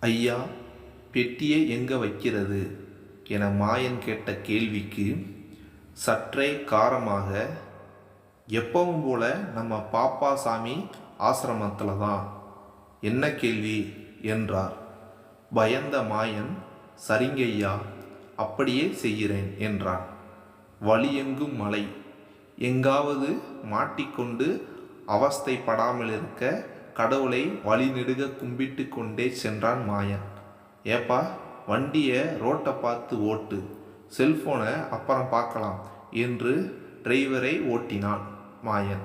ஐயா பெட்டியை எங்கே வைக்கிறது? என மாயன் கேட்ட கேள்விக்கு சற்றே காரமாக எப்பவும் போல நம்ம பாப்பா சாமி ஆசிரமத்தில் தான். என்ன கேள்வி? என்றார். பயந்த மாயன் சரிங்கய்யா அப்படியே செய்கிறேன் என்றான். வழியெங்கும் மலை. எங்காவது மாட்டிக்கொண்டு அவஸ்தைப்படாமல் இருக்க கடவுளை வழிநெடுக கும்பிட்டு கொண்டே சென்றான் மாயன். ஏப்பா வண்டியை ரோட்டை பார்த்து ஓட்டு. செல்போனை அப்புறம் பார்க்கலாம் என்று டிரைவரை ஓட்டினான் மாயன்.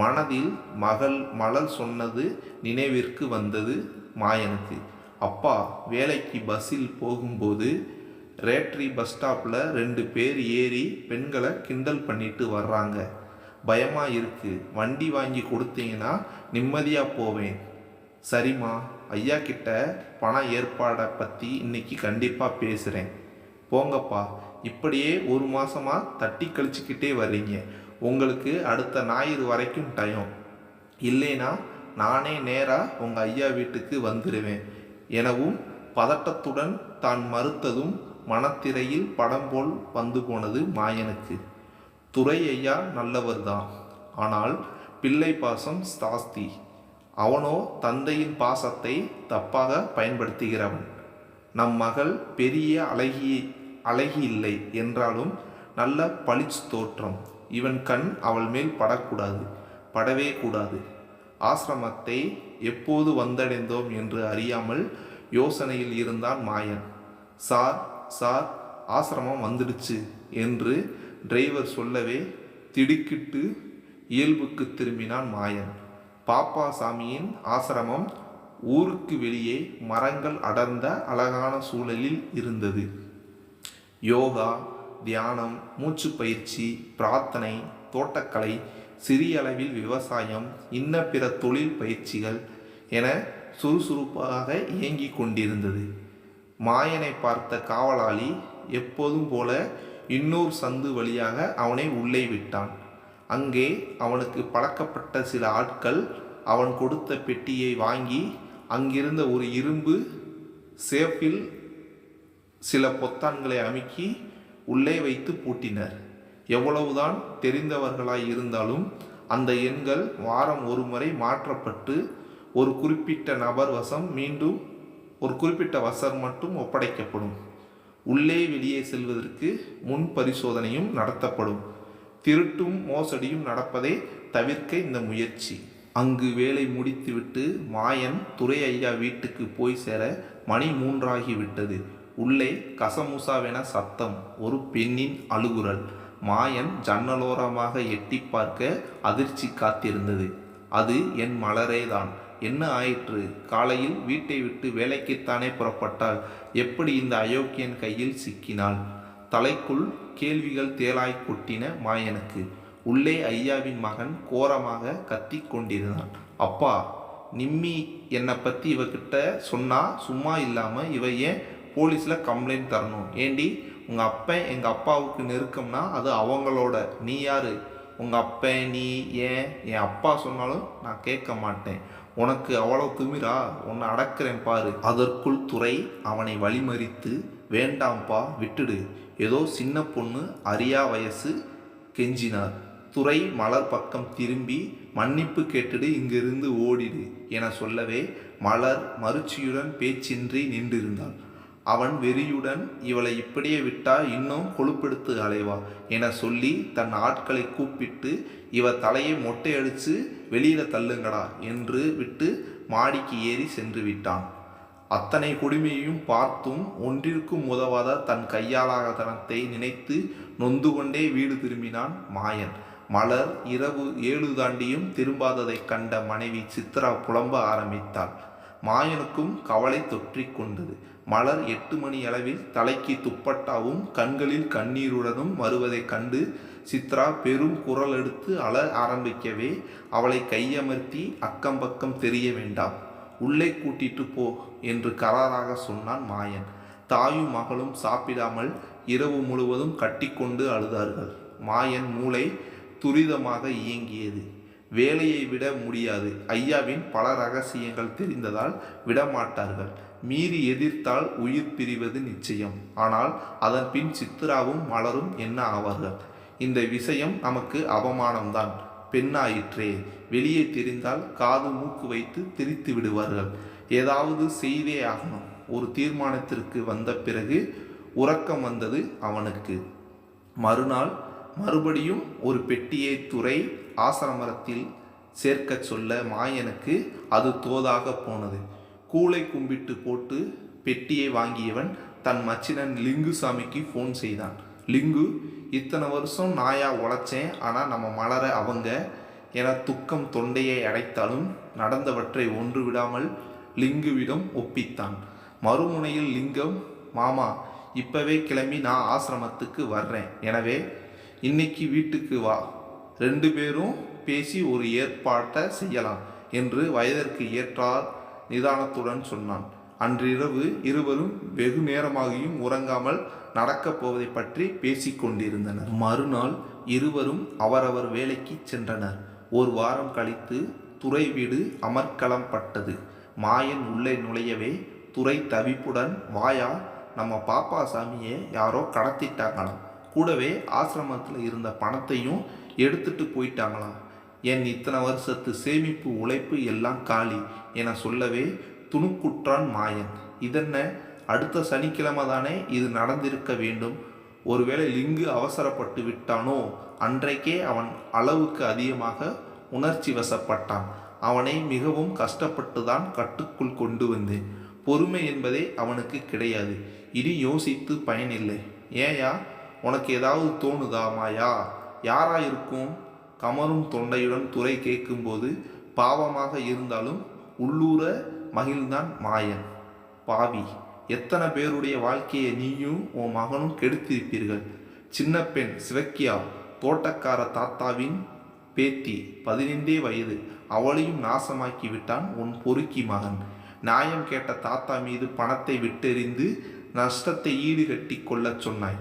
மனதில் மகள் மலர் சொன்னது நினைவிற்கு வந்தது மாயனுக்கு. அப்பா வேலைக்கு பஸ்ஸில் போகும்போது ரேட்ரி பஸ் ஸ்டாப்பில் ரெண்டு பேர் ஏறி பெண்களை கிண்டல் பண்ணிட்டு வர்றாங்க. பயமாக இருக்கு. வண்டி வாங்கி கொடுத்தீங்கன்னா நிம்மதியாக போவேன். சரிம்மா ஐயா கிட்ட பண ஏற்பாடை பற்றி இன்னைக்கு கண்டிப்பாக பேசுகிறேன் போங்கப்பா இப்படியே ஒரு மாதமாக தட்டி கழிச்சுக்கிட்டே வர்றீங்க உங்களுக்கு அடுத்த ஞாயிறு வரைக்கும் டைம் இல்லைனா நானே நேராக உங்கள் ஐயா வீட்டுக்கு வந்துடுவேன் எனவும் பதட்டத்துடன் தான் மறுத்ததும் மனத்திரையில் படம் போல் வந்து போனது மாயனுக்கு. துறையையா ஐயா நல்லவர்தான். ஆனால் பிள்ளை பாசம் ஸ்தாஸ்தி அவனோ தந்தையின் பாசத்தை தப்பாக பயன்படுத்துகிறவன். நம் மகள் பெரிய அழகி அழகி இல்லை என்றாலும் நல்ல பளிச்சு தோற்றம். இவன் கண் அவள் மேல் படக்கூடாது படவே கூடாது. ஆசிரமத்தை எப்போது வந்தடைந்தோம் என்று அறியாமல் யோசனையில் இருந்தான் மாயன். சார் சார் ஆசிரமம் வந்துடுச்சு என்று டிரைவர் சொல்லவே திடுக்கிட்டு இயல்புக்கு திரும்பினான் மாயன். பாப்பா சாமியின் ஆசிரமம் ஊருக்கு வெளியே மரங்கள் அடர்ந்த அழகான சூழலில் இருந்தது. யோகா தியானம் மூச்சு பயிற்சி பிரார்த்தனை தோட்டக்கலை சிறிய அளவில் விவசாயம் இன்ன பிற தொழில் பயிற்சிகள் என சுறுசுறுப்பாக இயங்கிக் கொண்டிருந்தது. மாயனை பார்த்த காவலாளி எப்போதும் போல இன்னொரு சந்து வழியாக அவனை உள்ளே விட்டான். அங்கே அவனுக்கு பழக்கப்பட்ட சில ஆட்கள் அவன் கொடுத்த பெட்டியை வாங்கி அங்கிருந்த ஒரு இரும்பு சேஃபில் சில பொத்தான்களை அமுக்கி உள்ளே வைத்து பூட்டினர். எவ்வளவுதான் தெரிந்தவர்களாய் இருந்தாலும் அந்த எண்கள் வாரம் ஒரு முறை மாற்றப்பட்டு ஒரு குறிப்பிட்ட நபர் வசம் மீண்டும் ஒரு குறிப்பிட்ட வசம் மட்டும் ஒப்படைக்கப்படும். உள்ளே வெளியே செல்வதற்கு முன் பரிசோதனையும் நடத்தப்படும். திருட்டும் மோசடியும் நடப்பதை தவிர்க்க இந்த முயற்சி. அங்கு வேலை முடித்துவிட்டு மாயன் துரை ஐயா வீட்டுக்கு போய் சேர மணி மூன்றாகிவிட்டது. உள்ளே கசமுசாவென சத்தம் ஒரு பெண்ணின் அழுகுரல். மாயன் ஜன்னலோரமாக எட்டி பார்க்க அதிர்ச்சி காத்திருந்தது. அது என் மலரேதான். என்ன ஆயிற்று? காலையில் வீட்டை விட்டு வேலைக்குத்தானே புறப்பட்டாள். எப்படி இந்த அயோக்கியன் கையில் சிக்கினாள்? தலைக்குள் கேள்விகள் தேலாய் கொட்டின மாயனுக்கு. உள்ளே ஐயாவின் மகன் கோரமாக கத்தி கொண்டிருந்தான். அப்பா நிம்மி என்னை பற்றி இவகிட்ட சொன்னால் சும்மா இல்லாமல் இவ ஏன் போலீஸில் கம்ப்ளைண்ட் தரணும்? ஏண்டி உங்கள் அப்பன் எங்கள் அப்பாவுக்கு நெருக்கம்னா அது அவங்களோட. நீ யார்? உங்கள் அப்பன் நீ ஏன்? என் அப்பா சொன்னாலும் நான் கேட்க மாட்டேன். உனக்கு அவ்வளோ திமிரா? உன்னை அடக்கிறேன் பாரு. அதற்குள் துறை அவனை வழிமறித்து வேண்டாம்ப்பா விட்டுடு. ஏதோ சின்ன பொண்ணு அரியா வயசு கெஞ்சினார். துறை மலர் பக்கம் திரும்பி மன்னிப்பு கேட்டுடு இங்கிருந்து ஓடிடு என சொல்லவே மலர் மறுச்சியுடன் பேச்சின்றி நின்றிருந்தாள் அவன் வெறியுடன் இவளை இப்படியே விட்டா இன்னும் கொழுப்பெடுத்து அலைவா என சொல்லி தன் ஆட்களை கூப்பிட்டு இவ தலையை மொட்டையடித்து வெளியில தள்ளுங்கடா என்று விட்டு மாடிக்கு ஏறி சென்று விட்டான். அத்தனை கொடுமையையும் பார்த்தும் ஒன்றிற்கும் உதவாத தன் கையாளாகதனத்தை நினைத்து நொந்து கொண்டே வீடு திரும்பினான் மாயன். மலர் இரவு ஏழு தாண்டியும் திரும்பாததைக் கண்ட மனைவி சித்ரா புலம்ப ஆரம்பித்தாள். மாயனுக்கும் கவலை தொற்றிக் கொண்டது. மலர் எட்டு மணி அளவில் தலைக்கு துப்பட்டாவும் கண்களில் கண்ணீருடனும் வருவதைக் கண்டு சித்ரா பெரும் குரல் எடுத்து அழ ஆரம்பிக்கவே அவளை கையமர்த்தி அக்கம் பக்கம் தெரிய வேண்டாம். உள்ளே கூட்டிட்டு போ என்று கராராக சொன்னான் மாயன். தாயும் மகளும் சாப்பிடாமல் இரவு முழுவதும் கட்டிக்கொண்டு அழுதார்கள். மாயன் மூளை துரிதமாக இயங்கியது. வேலையை விட முடியாது. ஐயாவின் பல ரகசியங்கள் தெரிந்ததால் விடமாட்டார்கள். மீறி எதிர்த்தால் உயிர் பிரிவது நிச்சயம். ஆனால் அதன் பின் சித்ராவும் மலரும் என்ன ஆவார்கள்? இந்த விஷயம் நமக்கு அவமானம்தான். பெண்ணாயிற்றே. வெளியே தெரிந்தால் காது மூக்கு வைத்து திரித்து விடுவார்கள். ஏதாவது செய்தே ஆகணும். ஒரு தீர்மானத்திற்கு வந்த பிறகு உறக்கம் வந்தது அவனுக்கு. மறுநாள் மறுபடியும் ஒரு பெட்டியை துறை ஆசிரமரத்தில் சேர்க்கச் சொல்ல மாயனுக்கு அது தோதாக போனது. கூளை கும்பிட்டு போட்டு பெட்டியை வாங்கியவன் தன் மச்சினன் லிங்குசாமிக்கு ஃபோன் செய்தான். லிங்கு இத்தனை வருஷம் நாயா உழைச்சேன் ஆனால் நம்ம மலர அவங்க என துக்கம் தொண்டையை அடைத்தாலும் நடந்தவற்றை ஒன்று விடாமல் லிங்குவிடம் ஒப்பித்தான். மறுமுனையில் லிங்கம் மாமா இப்பவே கிளம்பி நான் ஆசிரமத்துக்கு வர்றேன். எனவே இன்னைக்கு வீட்டுக்கு வா. ரெண்டு பேரும் பேசி ஒரு ஏற்பாட்டை செய்யலாம் என்று வயதிற்கு ஏற்றார் நிதானத்துடன் சொன்னான். அன்றிரவு இருவரும் வெகு நேரமாகியும் உறங்காமல் நடக்கப் போவதை பற்றி பேசிக்கொண்டிருந்தனர் மறுநாள் இருவரும் அவரவர் வேலைக்கு சென்றனர். ஒரு வாரம் கழித்து துறை வீடு அமர்க்களம் பட்டது. மாயன் உள்ளே நுழையவே துறை தவிப்புடன் வாயா நம்ம பாப்பா சாமியை யாரோ கடத்திட்டாங்களாம். கூடவே ஆசிரமத்தில் இருந்த பணத்தையும் எடுத்துட்டு போயிட்டாங்களாம். என் இத்தனை வருஷத்து சேமிப்பு உழைப்பு எல்லாம் காலி என சொல்லவே துணுக்குற்றான் மாயன். இதென்ன? அடுத்த சனிக்கிழமை தானே இது நடந்திருக்க வேண்டும். ஒருவேளை லிங்கு அவசரப்பட்டு விட்டானோ? அன்றைக்கே அவன் அளவுக்கு அதிகமாக உணர்ச்சி வசப்பட்டான். அவனை மிகவும் கஷ்டப்பட்டு தான் கட்டுக்குள் கொண்டு வந்தேன். பொறுமை என்பதே அவனுக்கு கிடையாது. இனி யோசித்து பயனில்லை. ஏயா உனக்கு ஏதாவது தோணுதா மாயா? யாராக இருக்கும் கமரும் தொண்டையுடன் துறை கேட்கும்போது பாவமாக இருந்தாலும் உள்ளூர மகிழ்ந்தான் மாயன். பாவி எத்தனை பேருடைய வாழ்க்கையை நீயும் உன் மகனும் கெடுத்திருப்பீர்கள்? சின்ன பெண் சிவக்கியா தோட்டக்கார தாத்தாவின் பேத்தி பதினைந்தே வயது. அவளையும் நாசமாக்கி விட்டான் உன் பொறுக்கி மகன். நியாயம் கேட்ட தாத்தா மீது பணத்தை விட்டெறிந்து நஷ்டத்தை ஈடுகட்டி கொள்ளச் சொன்னாய்.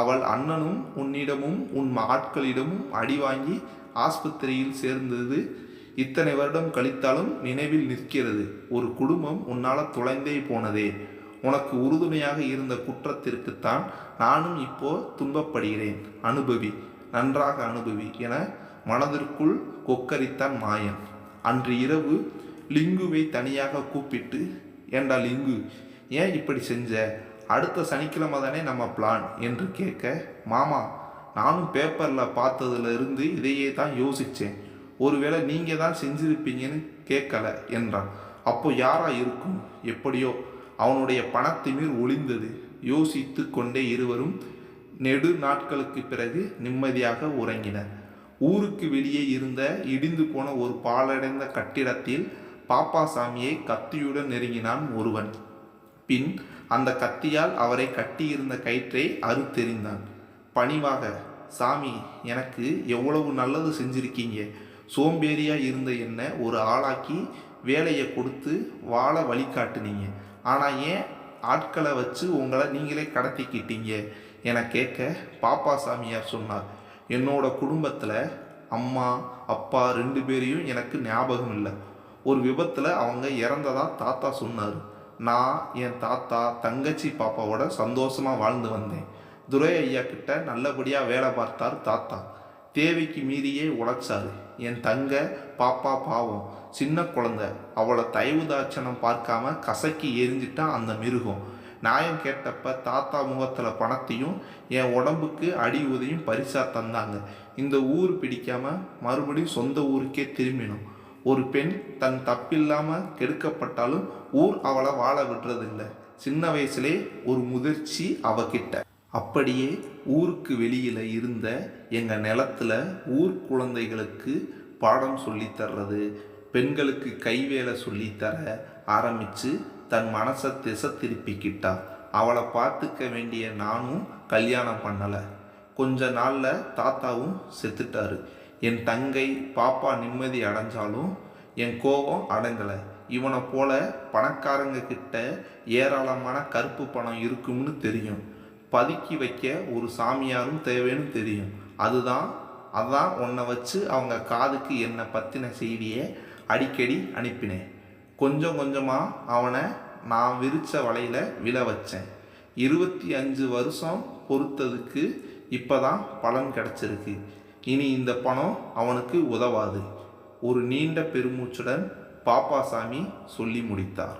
அவள் அண்ணனும் உன்னிடமும் உன் ஆட்களிடமும் அடி வாங்கி ஆஸ்பத்திரியில் சேர்ந்தது. இத்தனை வருடம் கழித்தாலும் நினைவில் நிற்கிறது. ஒரு குடும்பம் உன்னால் தொலைந்தே போனதே. உனக்கு உறுதுணையாக இருந்த குற்றத்திற்குத்தான் நானும் இப்போ துன்பப்படுகிறேன். அனுபவி நன்றாக அனுபவி என மனதிற்குள் கொக்கரித்தான் மாயன். அன்று இரவு லிங்குவை தனியாக கூப்பிட்டு ஏண்டா லிங்கு ஏன் இப்படி செஞ்ச? அடுத்த சனிக்கிழமை தானே நம்ம பிளான் என்று கேட்க மாமா நானும் பேப்பரில் பார்த்ததுல இருந்து இதையே தான் யோசித்தேன் ஒருவேளை நீங்கள் தான் செஞ்சிருப்பீங்கன்னு கேட்கல என்றான். அப்போ யாரா இருக்கும்? எப்படியோ அவனுடைய பணத்திமிர் ஒளிந்தது. யோசித்து கொண்டே இருவரும் நெடு நாட்களுக்கு பிறகு நிம்மதியாக உறங்கினர். ஊருக்கு வெளியே இருந்த இடிந்து போன ஒரு பாலடைந்த கட்டிடத்தில் பாப்பாசாமியை கத்தியுடன் நெருங்கினான் ஒருவன். பின் அந்த கத்தியால் அவரை கட்டியிருந்த கயிற்றை அறுத்தெறிந்தான். பணிவாக சாமி எனக்கு எவ்வளவு நல்லது செஞ்சிருக்கீங்க. சோம்பேறியாக இருந்த என்னை ஒரு ஆளாக்கி வேலையை கொடுத்து வாழ வழிகாட்டுனீங்க ஆனால் ஏன் ஆட்களை வச்சு உங்களை நீங்களே கடத்திக்கிட்டீங்க? என கேட்க பாப்பா சாமியார் சொன்னார். என்னோட குடும்பத்தில் அம்மா அப்பா ரெண்டு பேரையும் எனக்கு ஞாபகம் இல்லை ஒரு விபத்தில் அவங்க இறந்ததா தாத்தா சொன்னார். நான் என் தாத்தா தங்கச்சி பாப்பாவோட சந்தோஷமாக வாழ்ந்து வந்தேன். துரை ஐயா கிட்ட நல்லபடியாக வேலை பார்த்தார் தாத்தா. தேவைக்கு மீறியே உழைச்சாரு. என் தங்க பாப்பா பாவம். சின்ன குழந்தை. அவளை தயவு தாட்சணம் பார்க்காம கசக்கி எரிஞ்சிட்டான் அந்த மிருகம். நியாயம் கேட்டப்ப தாத்தா முகத்தில் பணத்தையும் என் உடம்புக்கு அடி உதையும் பரிசாக தந்தாங்க. இந்த ஊர் பிடிக்காம மறுபடியும் சொந்த ஊருக்கே திரும்பினோம். ஒரு பெண் தன் தப்பில்லாமல் கெடுக்கப்பட்டாலும் ஊர் அவளை வாழ விடுறதில்லை. சின்ன வயசுலே ஒரு முதிர்ச்சி அவகிட்ட. அப்படியே ஊருக்கு வெளியில் இருந்த எங்கள் நிலத்துல ஊர் குழந்தைகளுக்கு பாடம் சொல்லித் தர்றது பெண்களுக்கு கைவேலை சொல்லித்தர ஆரம்பித்து தன் மனசை திசை திருப்பிக்கிட்டா. அவளை பார்த்துக்க வேண்டிய நானும் கல்யாணம் பண்ணலை. கொஞ்ச நாளில் தாத்தாவும் செத்துட்டாரு. என் தங்கை பாப்பா நிம்மதி அடைஞ்சாலும் என் கோபம் அடங்கலை. இவனை போல பணக்காரங்க கிட்ட ஏராளமான கருப்பு பணம் இருக்கும்னு தெரியும். பதுக்கி வைக்க ஒரு சாமியாரும் தேவைன்னு தெரியும். அதுதான் அதான் உன்னை வச்சு அவங்க காதுக்கு என்னை பற்றின செய்தியை அடிக்கடி அனுப்பினேன். கொஞ்சம் கொஞ்சமாக அவனை நான் விரிச்ச வலையில் விழ வச்சேன். இருபத்தி அஞ்சு வருஷம் பொறுத்ததுக்கு இப்போ தான் பலன் கிடச்சிருக்கு. இனி இந்த பணம் அவனுக்கு உதவாது. ஒரு நீண்ட பெருமூச்சுடன் பாப்பாசாமி சொல்லி முடித்தார்.